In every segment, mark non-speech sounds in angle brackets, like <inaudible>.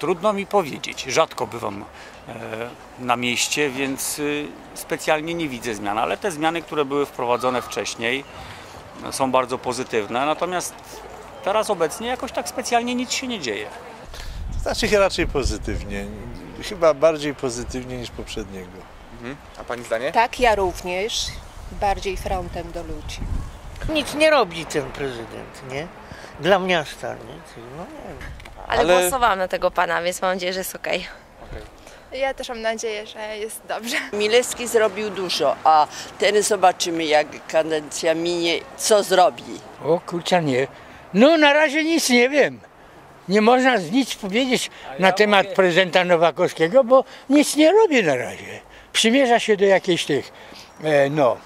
Trudno mi powiedzieć. Rzadko bywam e, na mieście, więc y, specjalnie nie widzę zmian, ale te zmiany, które były wprowadzone wcześniej, no, są bardzo pozytywne. Natomiast teraz obecnie jakoś tak specjalnie nic się nie dzieje. Znaczy się raczej pozytywnie. Chyba bardziej pozytywnie niż poprzedniego. A pani zdanie? Tak, ja również. Bardziej frontem do ludzi. Nic nie robi ten prezydent, nie? Dla miasta, nie? No nie wiem. Ale, Ale- głosowałam na tego pana, więc mam nadzieję, że jest okej. Ja też mam nadzieję, że jest dobrze. Milewski zrobił dużo, a teraz zobaczymy, jak kadencja minie, co zrobi. O kurczę, nie. No na razie nic nie wiem. Nie można nic powiedzieć na temat prezydenta Nowakowskiego, bo nic nie robi na razie. Przymierza się do jakiejś tych, e, no,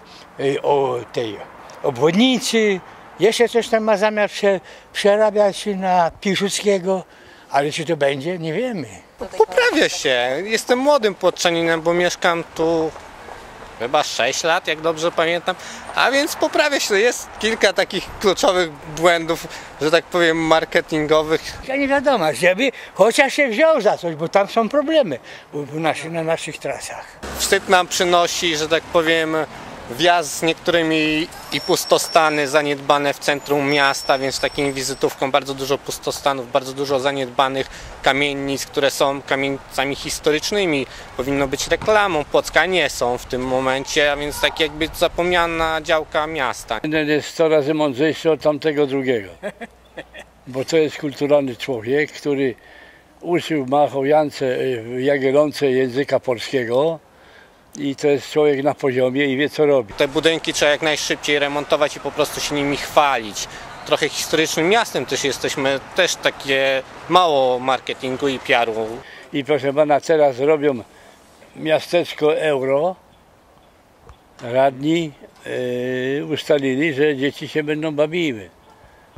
e, o tej obwodnicy. Jeszcze coś tam ma zamiar prze, przerabiać na Piłsudskiego, ale czy to będzie, nie wiemy. Poprawia się. Jestem młodym płotczaninem, bo mieszkam tu chyba 6 lat, jak dobrze pamiętam. A więc poprawia się. Jest kilka takich kluczowych błędów, że tak powiem, marketingowych. Ja nie wiadomo, żeby chociaż się wziął za coś, bo tam są problemy u- u naszych, na naszych trasach. Wstyd nam przynosi, że tak powiem, wjazd z niektórymi i pustostany zaniedbane w centrum miasta, więc takim wizytówką bardzo dużo pustostanów, bardzo dużo zaniedbanych kamienic, które są kamienicami historycznymi. Powinno być reklamą Płocka, nie są w tym momencie, a więc tak jakby zapomniana działka miasta. Jeden jest 100 razy mądrzejszy od tamtego drugiego. <laughs> Bo to jest kulturalny człowiek, który uczył Machojance, y, Jagiellonce języka polskiego i to jest człowiek na poziomie i wie co robi. Te budynki trzeba jak najszybciej remontować i po prostu się nimi chwalić. Trochę historycznym miastem też jesteśmy, też takie mało marketingu i PR-u. I proszę pana, teraz robią miasteczko euro. Radni y, ustalili, że dzieci się będą bawiły.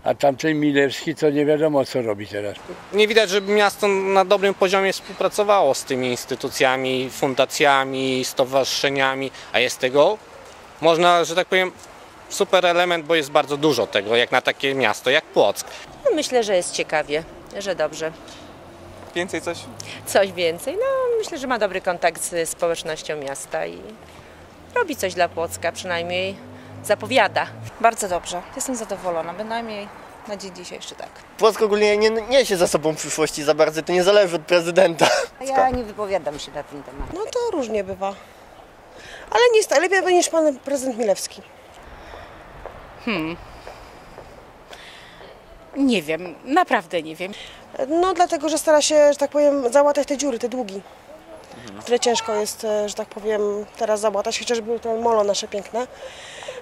A tamten Milewski to nie wiadomo co robi teraz. Nie widać, żeby miasto na dobrym poziomie współpracowało z tymi instytucjami, fundacjami, stowarzyszeniami, a jest tego, można, że tak powiem, super element, bo jest bardzo dużo tego, jak na takie miasto jak Płock. Myślę, że jest ciekawie, że dobrze. Więcej coś? Coś więcej. No, myślę, że ma dobry kontakt z społecznością miasta i robi coś dla Płocka, przynajmniej zapowiada. Bardzo dobrze. Jestem zadowolona, bynajmniej na dzień dzisiejszy tak. Płock ogólnie nie niesie za sobą przyszłości za bardzo, to nie zależy od prezydenta. Ja nie wypowiadam się na ten temat. No to różnie bywa. Ale nie jest lepiej niż pan prezydent Milewski. Nie wiem, naprawdę nie wiem. No dlatego, że stara się, że tak powiem, załatać te dziury, te długi. Które ciężko jest, e, że tak powiem, teraz załatać, chociażby to molo nasze piękne.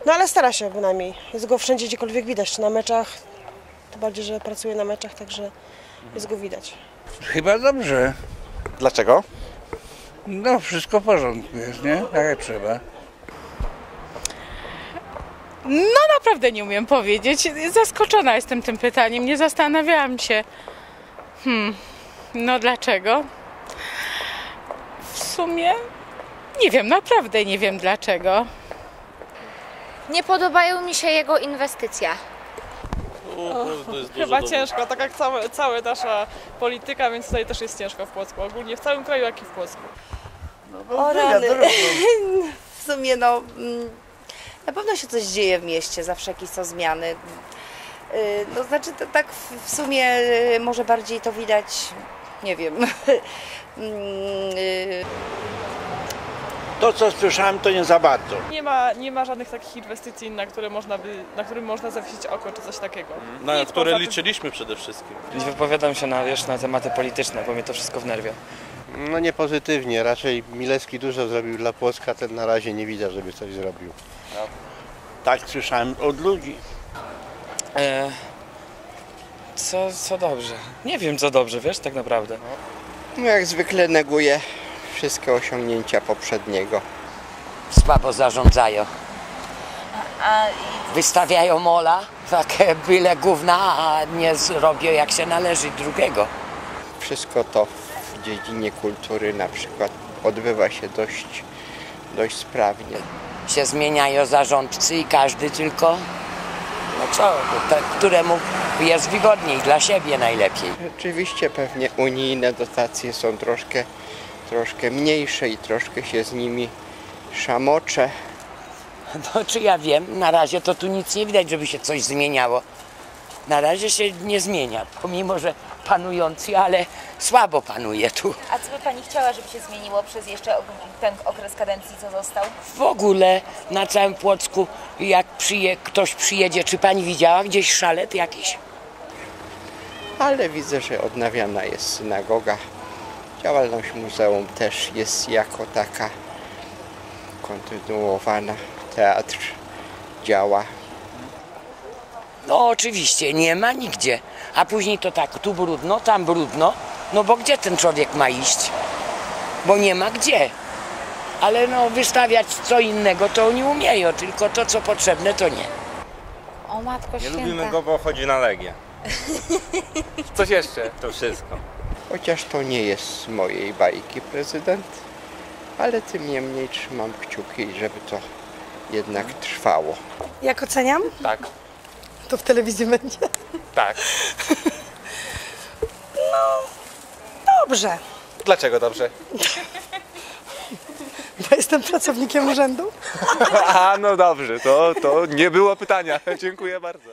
No ale stara się bynajmniej. Jest go wszędzie, gdziekolwiek widać, czy na meczach. To bardziej, że pracuje na meczach, także jest go widać. Chyba dobrze. Dlaczego? No wszystko w porządku jest, nie? Tak jak trzeba. No naprawdę nie umiem powiedzieć. Zaskoczona jestem tym pytaniem. Nie zastanawiałam się. Hmm, no dlaczego? W sumie nie wiem, naprawdę nie wiem dlaczego. Nie podobają mi się jego inwestycje. Chyba ciężko, tak jak cała, cała nasza polityka, więc tutaj też jest ciężko w Płocku. Ogólnie w całym kraju, jak i w Płocku. O rany. <laughs> W sumie no, mm, na pewno się coś dzieje w mieście, zawsze jakieś są zmiany. Y, No znaczy to, tak w- sumie y, może bardziej to widać, nie wiem. <laughs> To co słyszałem to nie za bardzo. Nie ma, nie ma żadnych takich inwestycji, na które można by, na którym można zawiesić oko, czy coś takiego. Na Nic które liczyliśmy przede wszystkim. Nie wypowiadam się na, wiesz, na tematy polityczne, bo mnie to wszystko wnerwia. No nie pozytywnie, raczej Milewski dużo zrobił dla Płocka, ten na razie nie widać, żeby coś zrobił. Tak słyszałem od ludzi. E, co, co dobrze? Nie wiem co dobrze, wiesz, tak naprawdę. No jak zwykle neguje wszystkie osiągnięcia poprzedniego. Słabo zarządzają. Wystawiają mola, takie byle gówna, a nie zrobią jak się należy drugiego. Wszystko to w dziedzinie kultury na przykład odbywa się dość, dość sprawnie. Się zmieniają zarządcy i każdy tylko no co, te, któremu jest wygodniej, dla siebie najlepiej. Rzeczywiście pewnie unijne dotacje są troszkę, troszkę mniejsze i troszkę się z nimi szamocze. <laughs> No czy ja wiem, na razie to tu nic nie widać, żeby się coś zmieniało. Na razie się nie zmienia, pomimo że panujący, ale słabo panuje tu. A co by Pani chciała, żeby się zmieniło przez jeszcze ten okres kadencji, co został? W ogóle na całym Płocku, jak przyje, ktoś przyjedzie, czy pani widziała gdzieś szalet jakiś? Ale widzę, że odnawiana jest synagoga. Działalność muzeum też jest jako taka kontynuowana. Teatr działa. No oczywiście, nie ma nigdzie. A później to tak, tu brudno, tam brudno. No bo gdzie ten człowiek ma iść? Bo nie ma gdzie. Ale no wystawiać co innego to nie umieją, tylko to co potrzebne to nie. O Matko Nie lubimy go, bo chodzi na Legię. <laughs> Coś jeszcze? To wszystko. Chociaż to nie jest z mojej bajki prezydent, ale tym niemniej trzymam kciuki, żeby to jednak trwało. Jak oceniam? Tak, To w telewizji będzie. tak. <laughs> Dobrze, Dlaczego dobrze? bo jestem pracownikiem urzędu. <laughs> A, no dobrze, to, to nie było pytania. <laughs> Dziękuję bardzo.